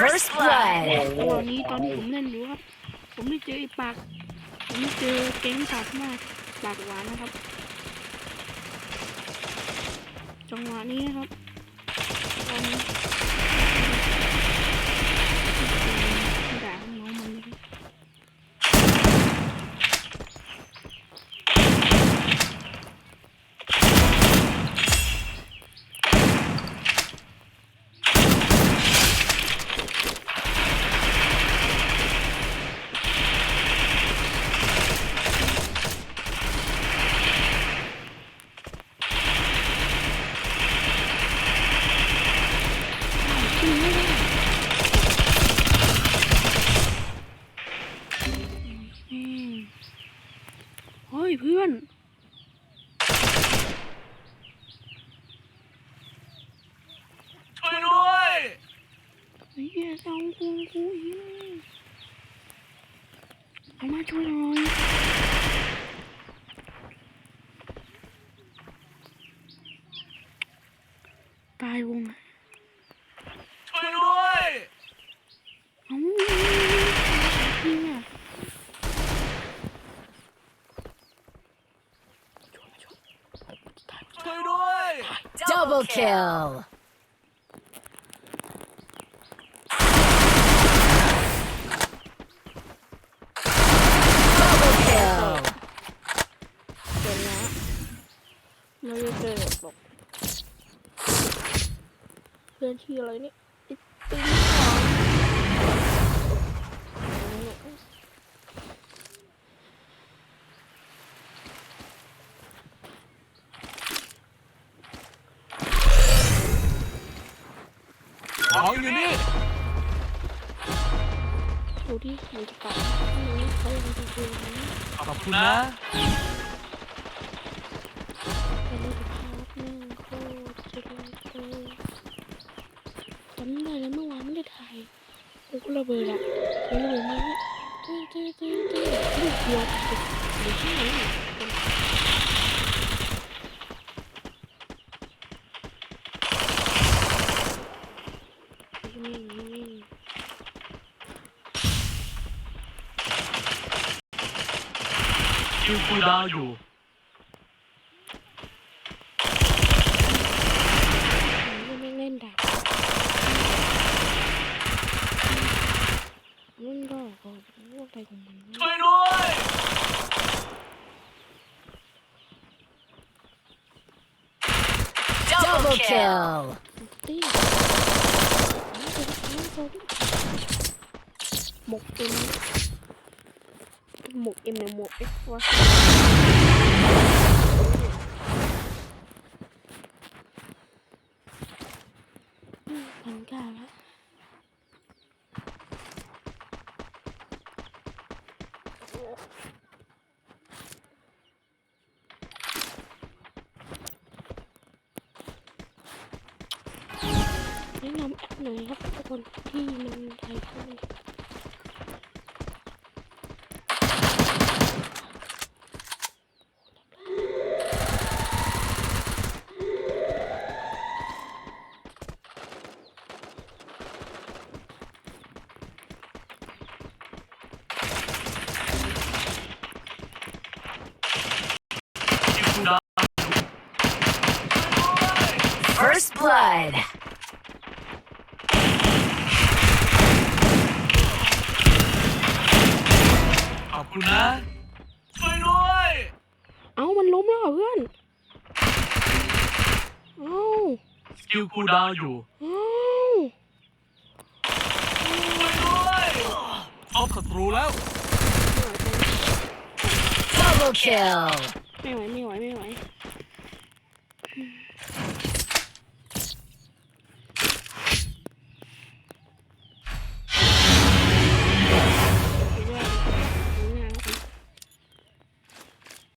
First blood. ตอนนี้ตอนที่ผมเล่นอยู่ครับ ผมไม่เจอไอ้ปาก ผมไม่เจอแก๊งปากมากปากหวานนะครับ จังหวะนี้นะครับตอนนี้ด่าน้องมันนะครับ ขึ้นไม่ได้อืมเฮ้ยเพื่อน ช่วยด้วยไอ้เหี้ยเอากูกูอีกเอามาช่วยหน่อยตายวงอะช่วยด้วย เอ้าจริงอะช่วยช่วยตาย ช่วยด้วย Double kill. Double kill. เจอแล้วไม่ได้เจอบอกเพื่อนที่อะไรนี่ ของอยู่นี่ดูที่มันจะกลับนี่เขายังจะดูนะขอบคุณนะอันนี้ภาพหนึ่งโคตรจะดูเลยจำได้แล้วเมื่อวานไม่ได้ถ่ายโอ้โหระเบิดอะเฮ้ยระเบิดมาเนี่ยเต้เต้เต้เต้ลูกเดียวเดี๋ยวที่ไหนนี่นี่ คิวคูลดาวน์อยู่มันไม่เล่นดับมันก็ก็พวกอะไรของมันวะช่วยด้วย Double kill. ตี้หมกเอ็มหมก เอ็มหรือหมกเอ็กซ์วะพั นเก้าแล้วแนะนำแอปหน่อยครับทุกคนที่มันไทยขึ้นคิวคูลดาวน์ First blood. ขอบคุณนะ ช่วยด้วย เอ้ามันล้มแล้วเหรอเพื่อน เอ้าสกิลคูลดาวน์อยู่ เอ้าช่วยด้วยพบศัตรูแล้ว Double kill. ไม่ไหวไม่ไหวไม่ไหว